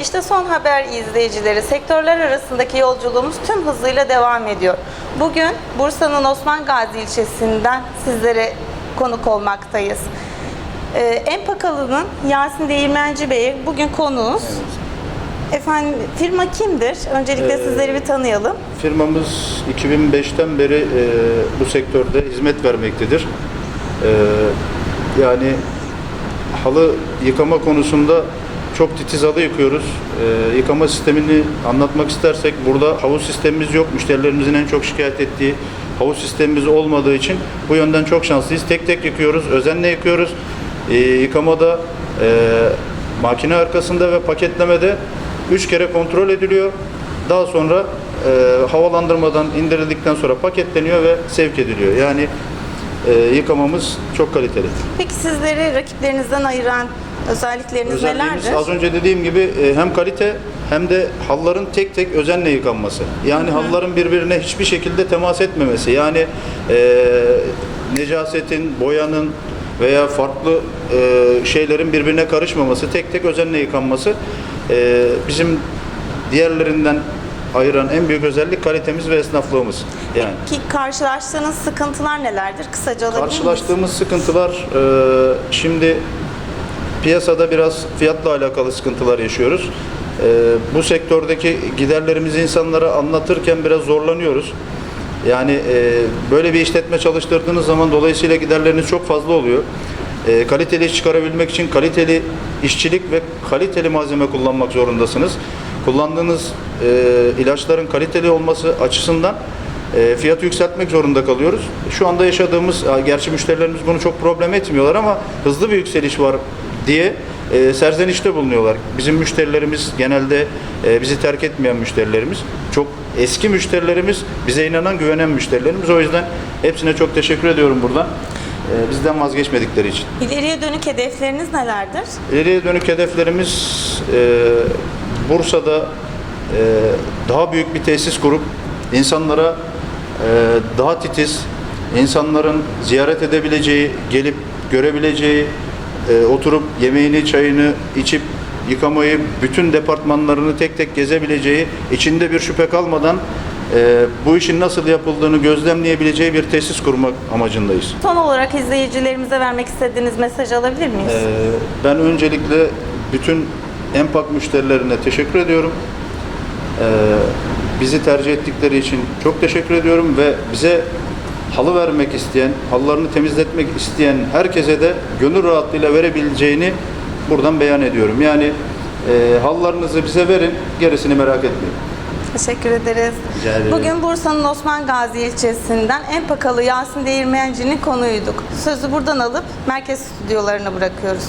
İşte son haber izleyicileri, sektörler arasındaki yolculuğumuz tüm hızıyla devam ediyor. Bugün Bursa'nın Osman Gazi ilçesinden sizlere konuk olmaktayız. Ee, Empakalı'nın Yasin Değirmenci Bey bugün konuğuz. Efendim firma kimdir? Öncelikle Ee, sizleri bir tanıyalım. Firmamız 2005'ten beri e, bu sektörde hizmet vermektedir. E, yani halı yıkama konusunda çok titiz halı yıkıyoruz. E, yıkama sistemini anlatmak istersek burada havuz sistemimiz yok. Müşterilerimizin en çok şikayet ettiği havuz sistemimiz olmadığı için bu yönden çok şanslıyız. Tek tek yıkıyoruz, özenle yıkıyoruz. E, yıkamada e, makine arkasında ve paketlemede 3 kere kontrol ediliyor. Daha sonra e, havalandırmadan indirildikten sonra paketleniyor ve sevk ediliyor. Yani e, yıkamamız çok kaliteli. Peki sizleri rakiplerinizden ayıran özellikleriniz Özelliğimiz nelerdir? az önce dediğim gibi e, hem kalite hem de halların tek tek özenle yıkanması. Yani halların birbirine hiçbir şekilde temas etmemesi. Yani e, necasetin, boyanın veya farklı e, şeylerin birbirine karışmaması, tek tek özenle yıkanması e, bizim diğerlerinden ayıran en büyük özellik kalitemiz ve esnaflığımız. Yani Ki karşılaştığınız sıkıntılar nelerdir? Kısaca alabilir miyiz? karşılaştığımız sıkıntılar e, şimdi piyasada biraz fiyatla alakalı sıkıntılar yaşıyoruz. E, bu sektördeki giderlerimizi insanlara anlatırken biraz zorlanıyoruz. Yani e, böyle bir işletme çalıştırdığınız zaman dolayısıyla giderleriniz çok fazla oluyor. E, kaliteli iş çıkarabilmek için kaliteli işçilik ve kaliteli malzeme kullanmak zorundasınız. Kullandığınız e, ilaçların kaliteli olması açısından e, fiyatı yükseltmek zorunda kalıyoruz. Şu anda yaşadığımız, gerçi müşterilerimiz bunu çok problem etmiyorlar ama hızlı bir yükseliş var diye e, serzenişte bulunuyorlar. Bizim müşterilerimiz genelde e, bizi terk etmeyen müşterilerimiz. Çok eski müşterilerimiz, bize inanan, güvenen müşterilerimiz. O yüzden hepsine çok teşekkür ediyorum buradan. E, bizden vazgeçmedikleri için. İleriye dönük hedefleriniz nelerdir? İleriye dönük hedeflerimiz e, Bursa'da e, daha büyük bir tesis kurup insanlara e, daha titiz, insanların ziyaret edebileceği, gelip görebileceği, e, oturup yemeğini, çayını içip yıkamayı, bütün departmanlarını tek tek gezebileceği, içinde bir şüphe kalmadan e, bu işin nasıl yapıldığını gözlemleyebileceği bir tesis kurmak amacındayız. Son olarak izleyicilerimize vermek istediğiniz mesajı alabilir miyiz? Ee, Ben öncelikle bütün Empak müşterilerine teşekkür ediyorum. Ee, Bizi tercih ettikleri için çok teşekkür ediyorum ve bize halı vermek isteyen, halılarını temizletmek isteyen herkese de gönül rahatlığıyla verebileceğini buradan beyan ediyorum. Yani e, halılarınızı bize verin, gerisini merak etmeyin. Teşekkür ederiz. Bugün Bursa'nın Osman Gazi ilçesinden Empakalı Yasin Değirmenci'nin konuğuyduk. Sözü buradan alıp merkez stüdyolarına bırakıyoruz.